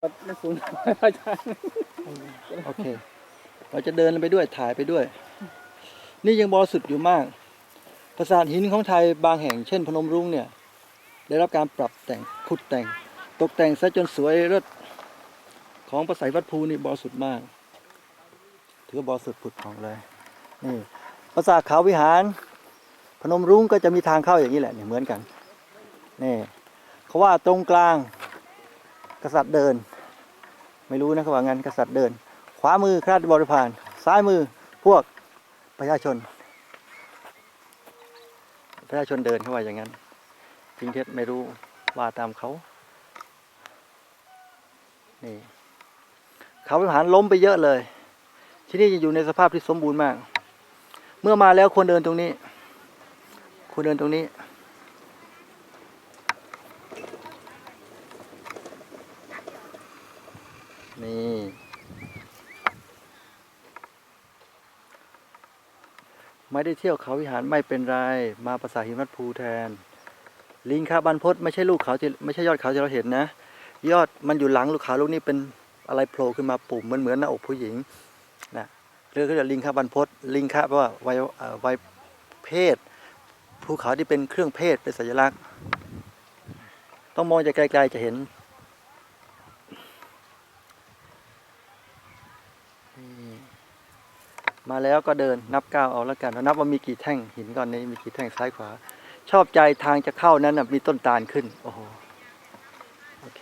ไม่สูงอาจารย์โอเค เราจะเดินไปด้วยถ่ายไปด้วย นี่ยังบริสุทธิ์อยู่มาก ปราสาทหินของไทยบางแห่งเช่นพนมรุ้งเนี่ย ได้รับการปรับแต่งขุดแต่ง ตกแต่งซะจนสวยเลิศของปราสาทวัดภูนี่บริสุทธิ์มาก ถือว่าบริสุทธิ์ผุดของเลย นี่ปราสาทเขาวิหาร พนมรุ้งก็จะมีทางเข้าอย่างนี้แหละเนี่ยเหมือนกัน นี่เขาว่าตรงกลาง กษัตริย์เดิน ไม่รู้นะเขาว่างั้นกษัตริย์เดิน ขวามือข้าราชบริพารซ้ายมือพวกประชาชน ประชาชนเดินเขาว่าอย่างนั้นจริงเท็จไม่รู้ว่าตามเขานี่เขาวิหารล้มไปเยอะเลย ที่นี่จะอยู่ในสภาพที่สมบูรณ์มาก เมื่อมาแล้วควรเดินตรงนี้ควรเดินตรงนี้ นี่ ไม่ได้เที่ยวเขาวิหารไม่เป็นไร มาภาษาทหิมวัดภูแทน ลิงคาบันพศไม่ใช่ลูกเขาที่ไม่ใช่ยอดเขาที่เราเห็นนะ ยอดมันอยู่หลังลูกเขาลูกนี้เป็นอะไรโผล่ขึ้นมาปุ่มมันเหมือนหน้าอกผู้หญิงนะเรียกว่าลิงคาบันพศลิงคาแปลว่าวัยวัยเพศภูเขาที่เป็นเครื่องเพศเป็นสัญลักษณ์ ต้องมองจากไกลๆจะเห็น มาแล้วก็เดินนับก้าวเอาแล้วกันนับว่ามีกี่แท่งหินก้อนนี้มีกี่แท่งซ้ายขวา ชอบใจทางจะเข้านั้นนะมีต้นตาลขึ้น โอ้โห โอเค